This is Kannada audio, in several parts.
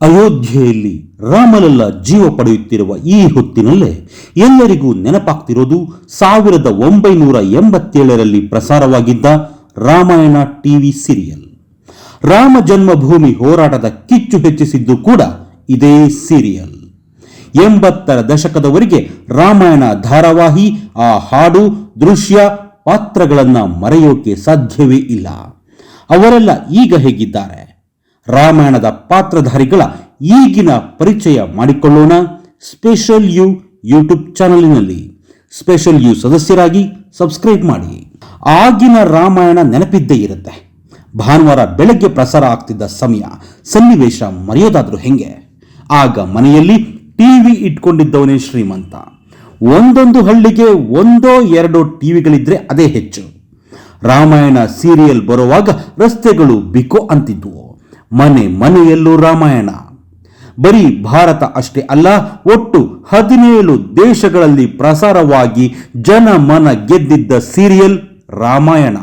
ಅಯೋಧ್ಯೆಯಲ್ಲಿ ರಾಮಲಲ್ಲ ಜೀವ ಪಡೆಯುತ್ತಿರುವ ಈ ಹೊತ್ತಿನಲ್ಲೇ ಎಲ್ಲರಿಗೂ ನೆನಪಾಗ್ತಿರೋದು ಸಾವಿರದ ಒಂಬೈನೂರ ಎಂಬತ್ತೇಳರಲ್ಲಿ ಪ್ರಸಾರವಾಗಿದ್ದ ರಾಮಾಯಣ ಟಿವಿ ಸೀರಿಯಲ್. ರಾಮ ಜನ್ಮಭೂಮಿ ಹೋರಾಟದ ಕಿಚ್ಚು ಹೆಚ್ಚಿಸಿದ್ದು ಕೂಡ ಇದೇ ಸೀರಿಯಲ್. ಎಂಬತ್ತರ ದಶಕದವರೆಗೆ ರಾಮಾಯಣ ಧಾರಾವಾಹಿ, ಆ ಹಾಡು, ದೃಶ್ಯ, ಪಾತ್ರಗಳನ್ನು ಮರೆಯೋಕೆ ಸಾಧ್ಯವೇ ಇಲ್ಲ. ಅವರೆಲ್ಲ ಈಗ ಹೇಗಿದ್ದಾರೆ? ರಾಮಾಯಣದ ಪಾತ್ರಧಾರಿಗಳ ಈಗಿನ ಪರಿಚಯ ಮಾಡಿಕೊಳ್ಳೋಣ ಸ್ಪೆಷಲ್ ಯು ಯೂಟ್ಯೂಬ್ ಚಾನಲಿನಲ್ಲಿ. ಸ್ಪೆಷಲ್ ಯು ಸದಸ್ಯರಾಗಿ ಸಬ್ಸ್ಕ್ರೈಬ್ ಮಾಡಿ. ಆಗಿನ ರಾಮಾಯಣ ನೆನಪಿದ್ದೇ ಇರುತ್ತೆ. ಭಾನುವಾರ ಬೆಳಗ್ಗೆ ಪ್ರಸಾರ ಆಗ್ತಿದ್ದ ಸಮಯ ಸನ್ನಿವೇಶ ಮರೆಯೋದಾದ್ರೂ ಹೆಂಗೆ? ಆಗ ಮನೆಯಲ್ಲಿ ಟಿವಿ ಇಟ್ಕೊಂಡಿದ್ದವನೇ ಶ್ರೀಮಂತ. ಒಂದೊಂದು ಹಳ್ಳಿಗೆ ಒಂದೋ ಎರಡೋ ಟಿವಿಗಳಿದ್ರೆ ಅದೇ ಹೆಚ್ಚು. ರಾಮಾಯಣ ಸೀರಿಯಲ್ ಬರುವಾಗ ರಸ್ತೆಗಳು ಬಿಕೋ ಅಂತಿದ್ವು. ಮನೆ ಮನೆಯಲ್ಲೂ ರಾಮಾಯಣ. ಬರೀ ಭಾರತ ಅಷ್ಟೇ ಅಲ್ಲ, ಒಟ್ಟು ಹದಿನೇಳು ದೇಶಗಳಲ್ಲಿ ಪ್ರಸಾರವಾಗಿ ಜನ ಮನ ಗೆದ್ದಿದ್ದ ಸೀರಿಯಲ್ ರಾಮಾಯಣ.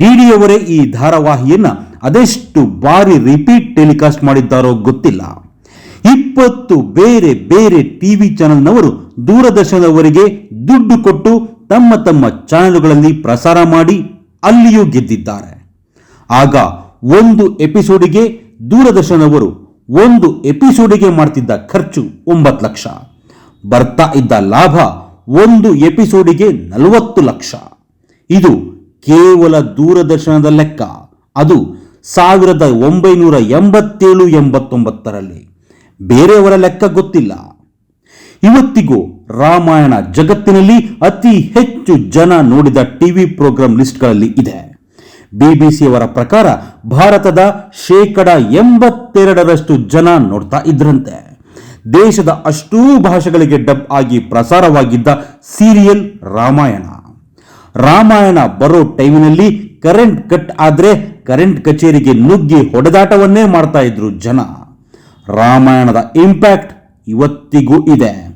ಡಿಡಿಯವರೇ ಈ ಧಾರಾವಾಹಿಯನ್ನು ಅದೆಷ್ಟು ಬಾರಿ ರಿಪೀಟ್ ಟೆಲಿಕಾಸ್ಟ್ ಮಾಡಿದ್ದಾರೋ ಗೊತ್ತಿಲ್ಲ. ಇಪ್ಪತ್ತು ಬೇರೆ ಬೇರೆ ಟಿವಿ ಚಾನೆಲ್ನವರು ದೂರದರ್ಶನದವರಿಗೆ ದುಡ್ಡು ಕೊಟ್ಟು ತಮ್ಮ ತಮ್ಮ ಚಾನೆಲ್ಗಳಲ್ಲಿ ಪ್ರಸಾರ ಮಾಡಿ ಅಲ್ಲಿಯೂ ಗೆದ್ದಿದ್ದಾರೆ. ಆಗ ಒಂದು ಎಪಿಸೋಡಿಗೆ ದೂರದರ್ಶನವರು ಒಂದು ಎಪಿಸೋಡಿಗೆ ಮಾಡ್ತಿದ್ದ ಖರ್ಚು ಒಂಬತ್ತು ಲಕ್ಷ. ಬರ್ತಾ ಇದ್ದ ಲಾಭ ಒಂದು ಎಪಿಸೋಡಿಗೆ ನಲವತ್ತು ಲಕ್ಷ. ಇದು ಕೇವಲ ದೂರದರ್ಶನದ ಲೆಕ್ಕ. ಅದು ಸಾವಿರದ ಒಂಬೈನೂರ ಎಂಬತ್ತೇಳು ಎಂಬತ್ತೊಂಬತ್ತರಲ್ಲಿ. ಬೇರೆಯವರ ಲೆಕ್ಕ ಗೊತ್ತಿಲ್ಲ. ಇವತ್ತಿಗೂ ರಾಮಾಯಣ ಜಗತ್ತಿನಲ್ಲಿ ಅತಿ ಹೆಚ್ಚು ಜನ ನೋಡಿದ ಟಿವಿ ಪ್ರೋಗ್ರಾಂ ಲಿಸ್ಟ್ಗಳಲ್ಲಿ ಇದೆ. ಬಿಬಿಸಿಯವರ ಪ್ರಕಾರ ಭಾರತದ ಶೇಕಡ ಎಂಬತ್ತೆರಡರಷ್ಟು ಜನ ನೋಡ್ತಾ ಇದ್ರಂತೆ. ದೇಶದ ಅಷ್ಟೂ ಭಾಷೆಗಳಿಗೆ ಡಬ್ ಆಗಿ ಪ್ರಸಾರವಾಗಿದ್ದ ಸೀರಿಯಲ್ ರಾಮಾಯಣ. ರಾಮಾಯಣ ಬರೋ ಟೈಮಿನಲ್ಲಿ ಕರೆಂಟ್ ಕಟ್ ಆದರೆ ಕರೆಂಟ್ ಕಚೇರಿಗೆ ನುಗ್ಗಿ ಹೊಡೆದಾಟವನ್ನೇ ಮಾಡ್ತಾ ಇದ್ರು ಜನ. ರಾಮಾಯಣದ ಇಂಪ್ಯಾಕ್ಟ್ ಇವತ್ತಿಗೂ ಇದೆ.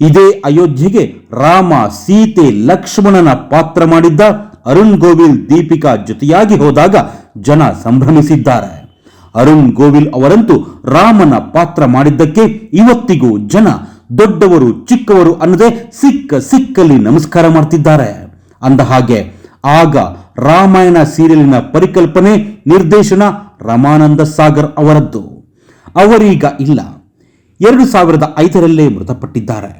ಇದೇ ಅಯೋಧ್ಯೆಗೆ ರಾಮ, ಸೀತೆ, ಲಕ್ಷ್ಮಣನ ಪಾತ್ರ ಮಾಡಿದ್ದ ಅರುಣ್ ಗೋವಿಲ್ ದೀಪಿಕಾ ಜೊತೆಯಾಗಿ ಹೋದಾಗ ಜನ ಸಂಭ್ರಮಿಸಿದ್ದಾರೆ. ಅರುಣ್ ಗೋವಿಲ್ ಅವರಂತೂ ರಾಮನ ಪಾತ್ರ ಮಾಡಿದ್ದಕ್ಕೆ ಇವತ್ತಿಗೂ ಜನ ದೊಡ್ಡವರು ಚಿಕ್ಕವರು ಅನ್ನದೆ ಸಿಕ್ಕ ಸಿಕ್ಕಲ್ಲಿ ನಮಸ್ಕಾರ ಮಾಡ್ತಿದ್ದಾರೆ. ಅಂದ ಹಾಗೆ ಆಗ ರಾಮಾಯಣ ಸೀರಿಯಲಿನ ಪರಿಕಲ್ಪನೆ ನಿರ್ದೇಶನ ರಮಾನಂದ ಸಾಗರ್ ಅವರದ್ದು. ಅವರೀಗ ಇಲ್ಲ. ಎರಡು ಸಾವಿರದ ಐದರಲ್ಲೇ ಮೃತಪಟ್ಟಿದ್ದಾರೆ.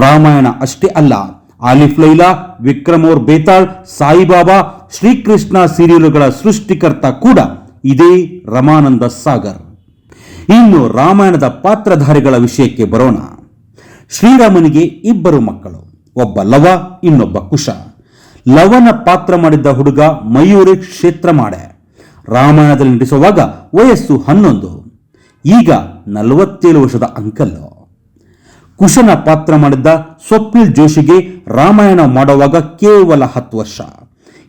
ರಾಮಾಯಣ ಅಷ್ಟೇ ಅಲ್ಲ ಆಲಿಫ್ ಲೈಲಾ ವಿಕ್ರಮೋರ್ ಬೇತಾಳ್, ಸಾಯಿಬಾಬಾ, ಶ್ರೀಕೃಷ್ಣ ಸೀರಿಯಲುಗಳ ಸೃಷ್ಟಿಕರ್ತ ಕೂಡ ಇದೇ ರಮಾನಂದ ಸಾಗರ್. ಇನ್ನು ರಾಮಾಯಣದ ಪಾತ್ರಧಾರಿಗಳ ವಿಷಯಕ್ಕೆ ಬರೋಣ. ಶ್ರೀರಾಮನಿಗೆ ಇಬ್ಬರು ಮಕ್ಕಳು, ಒಬ್ಬ ಲವ, ಇನ್ನೊಬ್ಬ ಕುಶ. ಲವನ ಪಾತ್ರ ಮಾಡಿದ್ದ ಹುಡುಗ ಮಯೂರಿ ಕ್ಷೇತ್ರ ಮಾಡೆ. ರಾಮಾಯಣದಲ್ಲಿ ನಟಿಸುವಾಗ ವಯಸ್ಸು ಹನ್ನೊಂದು, ಈಗ ನಲವತ್ತೇಳು ವರ್ಷದ ಅಂಕಲ್ಲು ಕುಶನ ಪಾತ್ರ ಮಾಡಿದ್ದ ಸ್ವಪ್ನಿಲ್ ಜೋಶಿಗೆ ರಾಮಾಯಣ ಮಾಡುವಾಗ ಕೇವಲ ಹತ್ತು ವರ್ಷ.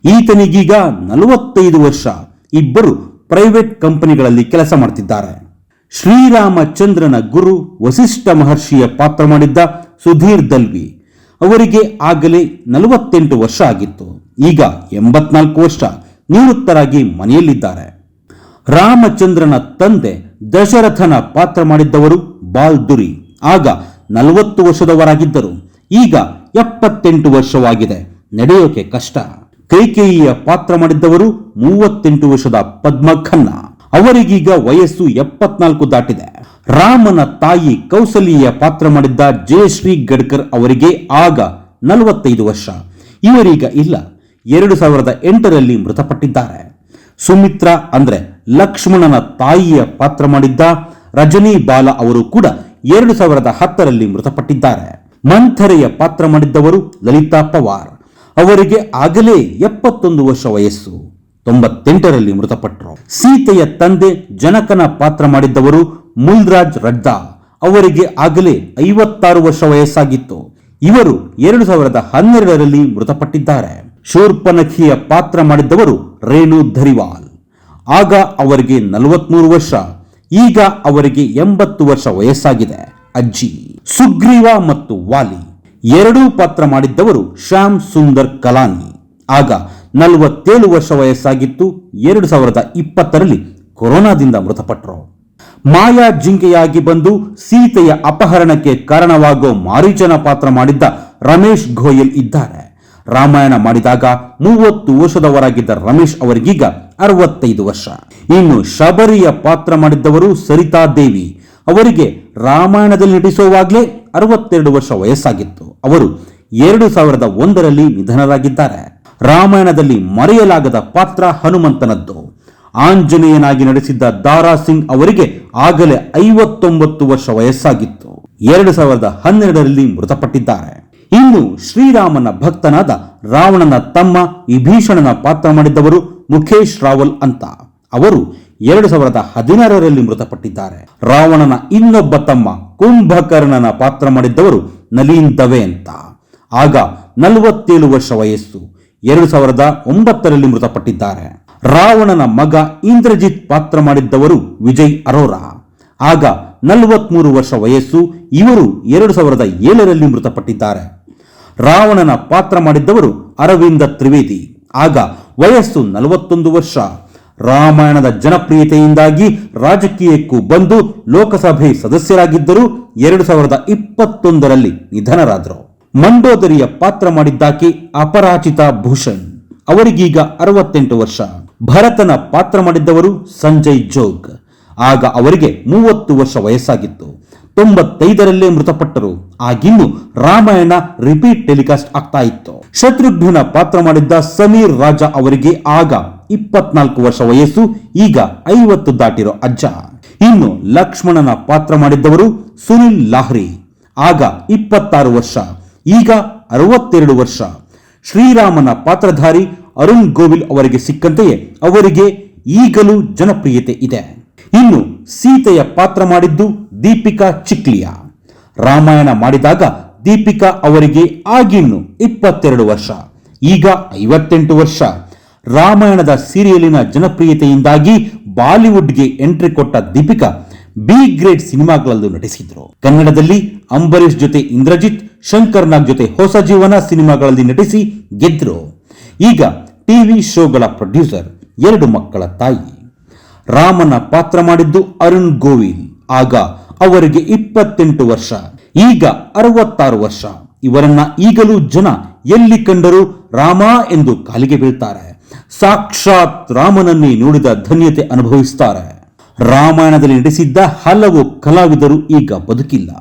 ಈತನಿಗೀಗ ನಲವತ್ತೈದು ವರ್ಷ. ಇಬ್ಬರು ಪ್ರೈವೇಟ್ ಕಂಪನಿಗಳಲ್ಲಿ ಕೆಲಸ ಮಾಡ್ತಿದ್ದಾರೆ. ಶ್ರೀರಾಮಚಂದ್ರನ ಗುರು ವಸಿಷ್ಠ ಮಹರ್ಷಿಯ ಪಾತ್ರ ಮಾಡಿದ್ದ ಸುಧೀರ್ ದಲ್ವಿ. ಅವರಿಗೆ ಆಗಲೇ ನಲವತ್ತೆಂಟು ವರ್ಷ ಆಗಿತ್ತು. ಈಗ ಎಂಬತ್ನಾಲ್ಕು ವರ್ಷ ನಿವೃತ್ತರಾಗಿ ಮನೆಯಲ್ಲಿದ್ದಾರೆ. ರಾಮಚಂದ್ರನ ತಂದೆ ದಶರಥನ ಪಾತ್ರ ಮಾಡಿದ್ದವರು ಬಾಲ್ದುರಿ. ಆಗ ನಲವತ್ತು ವರ್ಷದವರಾಗಿದ್ದರು. ಈಗ ಎಪ್ಪತ್ತೆಂಟು ವರ್ಷವಾಗಿದೆ. ನಡೆಯೋಕೆ ಕಷ್ಟ. ಕೈಕೇಯಿಯ ಪಾತ್ರ ಮಾಡಿದ್ದವರು ಮೂವತ್ತೆಂಟು ವರ್ಷದ ಪದ್ಮ ಖನ್ನ ಅವರಿಗೀಗ ವಯಸ್ಸು ಎಪ್ಪತ್ನಾಲ್ಕು ದಾಟಿದೆ. ರಾಮನ ತಾಯಿ ಕೌಸಲ್ಯ ಪಾತ್ರ ಮಾಡಿದ್ದ ಜಯಶ್ರೀ ಗಡ್ಕರ್ ಅವರಿಗೆ ಆಗ ನಲವತ್ತೈದು ವರ್ಷ. ಇವರೀಗ ಇಲ್ಲ, ಎರಡು ಸಾವಿರದ ಎಂಟರಲ್ಲಿ ಮೃತಪಟ್ಟಿದ್ದಾರೆ. ಸುಮಿತ್ರಾ ಅಂದ್ರೆ ಲಕ್ಷ್ಮಣನ ತಾಯಿಯ ಪಾತ್ರ ಮಾಡಿದ್ದ ರಜನಿ ಬಾಲ ಅವರು ಕೂಡ ಎರಡು ಸಾವಿರದ ಹತ್ತರಲ್ಲಿ ಮೃತಪಟ್ಟಿದ್ದಾರೆ. ಮಂಥರೆಯ ಪಾತ್ರ ಮಾಡಿದ್ದವರು ಲಲಿತಾ ಪವಾರ್. ಅವರಿಗೆ ಆಗಲೇ ಎಪ್ಪತ್ತೊಂದು ವರ್ಷ ವಯಸ್ಸು. ತೊಂಬತ್ತೆಂಟರಲ್ಲಿ ಮೃತಪಟ್ಟರು. ಸೀತೆಯ ತಂದೆ ಜನಕನ ಪಾತ್ರ ಮಾಡಿದ್ದವರು ಮುಲ್ರಾಜ್ ರಡ್ಡಾ. ಅವರಿಗೆ ಆಗಲೇ ಐವತ್ತಾರು ವರ್ಷ ವಯಸ್ಸಾಗಿತ್ತು. ಇವರು ಎರಡು ಸಾವಿರದ ಹನ್ನೆರಡರಲ್ಲಿ ಮೃತಪಟ್ಟಿದ್ದಾರೆ. ಶೂರ್ಪನಖಿಯ ಪಾತ್ರ ಮಾಡಿದ್ದವರು ರೇಣು ಧರಿವಾಲ್. ಆಗ ಅವರಿಗೆ ನಲವತ್ಮೂರು ವರ್ಷ. ಈಗ ಅವರಿಗೆ ಎಂಬತ್ತು ವರ್ಷ ವಯಸ್ಸಾಗಿದೆ. ಅಜ್ಜಿ ಸುಗ್ರೀವ ಮತ್ತು ವಾಲಿ ಎರಡೂ ಪಾತ್ರ ಮಾಡಿದ್ದವರು ಶ್ಯಾಮ್ ಸುಂದರ್ ಕಲಾನಿ. ಆಗ ನಲವತ್ತೇಳು ವರ್ಷ ವಯಸ್ಸಾಗಿತ್ತು. ಎರಡು ಸಾವಿರದ ಇಪ್ಪತ್ತರಲ್ಲಿ ಕೊರೋನಾದಿಂದ ಮೃತಪಟ್ಟರು ಮಾಯಾ ಜಿಂಕೆಯಾಗಿ ಬಂದು ಸೀತೆಯ ಅಪಹರಣಕ್ಕೆ ಕಾರಣವಾಗೋ ಮಾರೀಚನ ಪಾತ್ರ ಮಾಡಿದ್ದ ರಮೇಶ್ ಗೋಯಲ್ ಇದ್ದಾರೆ. ರಾಮಾಯಣ ಮಾಡಿದಾಗ ಮೂವತ್ತು ವರ್ಷದವರಾಗಿದ್ದ ರಮೇಶ್ ಅವರಿಗೀಗ ಅರವತ್ತೈದು ವರ್ಷ. ಇನ್ನು ಶಬರಿಯ ಪಾತ್ರ ಮಾಡಿದ್ದವರು ಸರಿತಾ ದೇವಿ. ಅವರಿಗೆ ರಾಮಾಯಣದಲ್ಲಿ ನಟಿಸುವಾಗಲೇ ಅರವತ್ತೆರಡು ವರ್ಷ ವಯಸ್ಸಾಗಿತ್ತು. ಅವರು ಎರಡು ಸಾವಿರದ ಒಂದರಲ್ಲಿ ನಿಧನರಾಗಿದ್ದಾರೆ. ರಾಮಾಯಣದಲ್ಲಿ ಮರೆಯಲಾಗದ ಪಾತ್ರ ಹನುಮಂತನದ್ದು. ಆಂಜನೇಯನಾಗಿ ನಡೆಸಿದ್ದ ದಾರಾ ಸಿಂಗ್ ಅವರಿಗೆ ಆಗಲೇ ಐವತ್ತೊಂಬತ್ತು ವರ್ಷ ವಯಸ್ಸಾಗಿತ್ತು. ಎರಡು ಸಾವಿರದ ಹನ್ನೆರಡರಲ್ಲಿ ಮೃತಪಟ್ಟಿದ್ದಾರೆ. ಇನ್ನು ಶ್ರೀರಾಮನ ಭಕ್ತನಾದ ರಾವಣನ ತಮ್ಮ ವಿಭೀಷಣನ ಪಾತ್ರ ಮಾಡಿದ್ದವರು ಮುಖೇಶ್ ರಾವಲ್ ಅಂತ. ಅವರು ಎರಡು ಸಾವಿರದ ಹದಿನಾರರಲ್ಲಿ ಮೃತಪಟ್ಟಿದ್ದಾರೆ. ರಾವಣನ ಇನ್ನೊಬ್ಬ ತಮ್ಮ ಕುಂಭಕರ್ಣನ ಪಾತ್ರ ಮಾಡಿದ್ದವರು ನಲೀನ್ ದವೆ ಅಂತ. ಆಗ ನಲವತ್ತೇಳು ವರ್ಷ ವಯಸ್ಸು ಎರಡು ಸಾವಿರದ ಒಂಬತ್ತರಲ್ಲಿ ಮೃತಪಟ್ಟಿದ್ದಾರೆ. ರಾವಣನ ಮಗ ಇಂದ್ರಜಿತ್ ಪಾತ್ರ ಮಾಡಿದ್ದವರು ವಿಜಯ್ ಅರೋರಾ. ಆಗ ನಲವತ್ಮೂರು ವರ್ಷ ವಯಸ್ಸು ಇವರು ಎರಡು ಸಾವಿರದ ಏಳರಲ್ಲಿ ಮೃತಪಟ್ಟಿದ್ದಾರೆ. ರಾವಣನ ಪಾತ್ರ ಮಾಡಿದ್ದವರು ಅರವಿಂದ ತ್ರಿವೇದಿ. ಆಗ ವಯಸ್ಸು ನಲವತ್ತೊಂದು ವರ್ಷ. ರಾಮಾಯಣದ ಜನಪ್ರಿಯತೆಯಿಂದಾಗಿ ರಾಜಕೀಯಕ್ಕೂ ಬಂದು ಲೋಕಸಭೆ ಸದಸ್ಯರಾಗಿದ್ದರು ಎರಡು ಸಾವಿರದ ಇಪ್ಪತ್ತೊಂದರಲ್ಲಿ ನಿಧನರಾದರು. ಮಂಡೋದರಿಯ ಪಾತ್ರ ಮಾಡಿದ್ದಾಕೆ ಅಪರಾಜಿತಾ ಭೂಷಣ್. ಅವರಿಗೀಗ ಅರವತ್ತೆಂಟು ವರ್ಷ. ಭರತನ ಪಾತ್ರ ಮಾಡಿದ್ದವರು ಸಂಜಯ್ ಜೋಗ್. ಆಗ ಅವರಿಗೆ ಮೂವತ್ತು ವರ್ಷ ವಯಸ್ಸಾಗಿತ್ತು. ತೊಂಬತ್ತೈದರಲ್ಲೇ ಮೃತಪಟ್ಟರು. ಆಗಿನ್ನು ರಾಮಾಯಣ ರಿಪೀಟ್ ಟೆಲಿಕಾಸ್ಟ್ ಆಗ್ತಾ ಇತ್ತು. ಶತ್ರುಘ್ನ ಪಾತ್ರ ಮಾಡಿದ್ದ ಸಮೀರ್ ರಾಜ ಅವರಿಗೆ ಆಗ ಇಪ್ಪತ್ನಾಲ್ಕು ವರ್ಷ ವಯಸ್ಸು, ಈಗ ಐವತ್ತು ದಾಟಿರೋ ಅಜ್ಜ. ಇನ್ನು ಲಕ್ಷ್ಮಣನ ಪಾತ್ರ ಮಾಡಿದ್ದವರು ಸುನಿಲ್ ಲಾಹ್ರಿ. ಆಗ ಇಪ್ಪತ್ತಾರು ವರ್ಷ, ಈಗ ಅರವತ್ತೆರಡು ವರ್ಷ. ಶ್ರೀರಾಮನ ಪಾತ್ರಧಾರಿ ಅರುಣ್ ಗೋವಿಲ್ ಅವರಿಗೆ ಸಿಕ್ಕಂತೆಯೇ ಅವರಿಗೆ ಈಗಲೂ ಜನಪ್ರಿಯತೆ ಇದೆ. ಇನ್ನು ಸೀತೆಯ ಪಾತ್ರ ಮಾಡಿದ್ದು ದೀಪಿಕಾ ಚಿಕ್ಲಿಯಾ. ರಾಮಾಯಣ ಮಾಡಿದಾಗ ದೀಪಿಕಾ ಅವರಿಗೆ ಆಗಿನ್ನು ಇಪ್ಪತ್ತೆರಡು ವರ್ಷ, ಈಗ ಐವತ್ತೆಂಟು ವರ್ಷ. ರಾಮಾಯಣದ ಸೀರಿಯಲಿನ ಜನಪ್ರಿಯತೆಯಿಂದಾಗಿ ಬಾಲಿವುಡ್ಗೆ ಎಂಟ್ರಿ ಕೊಟ್ಟ ದೀಪಿಕಾ ಬಿ ಗ್ರೇಡ್ ಸಿನಿಮಾಗಳಲ್ಲೂ ನಟಿಸಿದ್ರು. ಕನ್ನಡದಲ್ಲಿ ಅಂಬರೀಷ್ ಜೊತೆ ಇಂದ್ರಜಿತ್, ಶಂಕರ್ ನಾಗ್ ಜೊತೆ ಹೊಸ ಜೀವನ ಸಿನಿಮಾಗಳಲ್ಲಿ ನಟಿಸಿ ಗೆದ್ರು. ಈಗ ಟಿವಿ ಶೋಗಳ ಪ್ರೊಡ್ಯೂಸರ್, ಎರಡು ಮಕ್ಕಳ ತಾಯಿ. ರಾಮನ ಪಾತ್ರ ಮಾಡಿದ್ದು ಅರುಣ್ ಗೋವಿಲ್. ಆಗ ಅವರಿಗೆ ಇಪ್ಪತ್ತೆಂಟು ವರ್ಷ, ಈಗ ಅರವತ್ತಾರು ವರ್ಷ. ಇವರನ್ನ ಈಗಲೂ ಜನ ಎಲ್ಲಿ ಕಂಡರೂ ರಾಮ ಎಂದು ಕಾಲಿಗೆ ಬೀಳ್ತಾರೆ. ಸಾಕ್ಷಾತ್ ರಾಮನನ್ನೇ ನೋಡಿದ ಧನ್ಯತೆ ಅನುಭವಿಸ್ತಾರೆ. ರಾಮಾಯಣದಲ್ಲಿ ನಡೆಸಿದ್ದ ಹಲವು ಕಲಾವಿದರು ಈಗ ಬದುಕಿಲ್ಲ.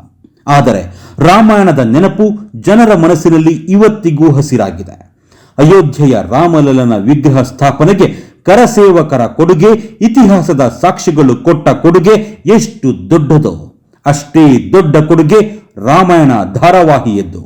ಆದರೆ ರಾಮಾಯಣದ ನೆನಪು ಜನರ ಮನಸ್ಸಿನಲ್ಲಿ ಇವತ್ತಿಗೂ ಹಸಿರಾಗಿದೆ. ಅಯೋಧ್ಯೆಯ ರಾಮಲಲನ ವಿಗ್ರಹ ಸ್ಥಾಪನೆಗೆ ಕರಸೇವಕರ ಕೊಡುಗೆ ಇತಿಹಾಸದ ಸಾಕ್ಷಿಗಳು ಕೊಟ್ಟ ಕೊಡುಗೆ ಎಷ್ಟು ದೊಡ್ಡದೋ ಅಷ್ಟೇ ದೊಡ್ಡ ಕೊಡುಗೆ ರಾಮಾಯಣ ಧಾರಾವಾಹಿಯದ್ದು.